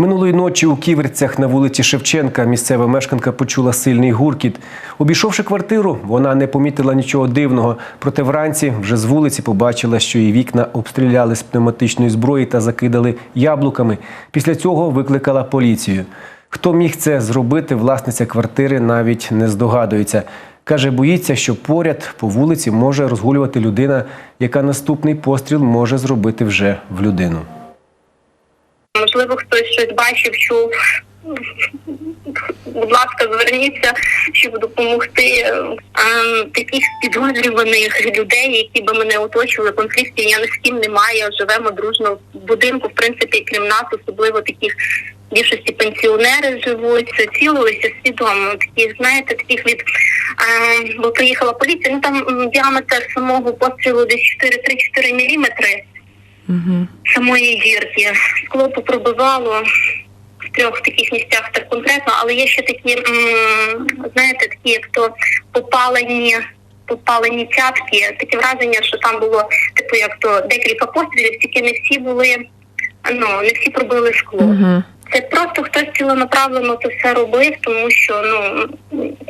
Минулої ночі у Ківерцях на вулиці Шевченка місцева мешканка почула сильний гуркіт. Обійшовши квартиру, вона не помітила нічого дивного. Проте вранці вже з вулиці побачила, що її вікна обстріляли з пневматичної зброї та закидали яблуками. Після цього викликала поліцію. Хто міг це зробити, власниця квартири навіть не здогадується. Каже, боїться, що поряд по вулиці може розгулювати людина, яка наступний постріл може зробити вже в людину. Можливо, хтось щось бачив, чув. Будь ласка, зверніться, щоб допомогти ем, таких підозрюваних людей, які би мене оточували. Конфліктів я ні з ким не маю. Живемо дружно в будинку. В принципі, крім нас, особливо таких більшості пенсіонери живуть, цілилися свідомо. Такі, знаєте, таких від е, бо приїхала поліція. Ну там діаметр самого пострілу десь 4-3-4 міліметри самої дірки. Скло попробивало в трьох таких місцях так конкретно, але є ще такі, знаєте, такі, як то попалені. Попалені цятки, таке враження, що там було типу, як то декілька пострілів, тільки не всі були, ну не всі пробили скло. Це просто хтось цілонаправлено це все робив, тому що ну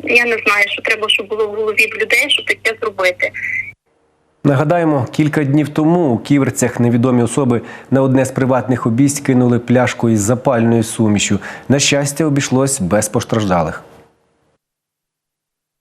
я не знаю, що треба, щоб було в голові в людей, щоб таке зробити. Нагадаємо, кілька днів тому у Ківерцях невідомі особи на одне з приватних обійсть кинули пляшку із запальною сумішю. На щастя, обійшлось без постраждалих.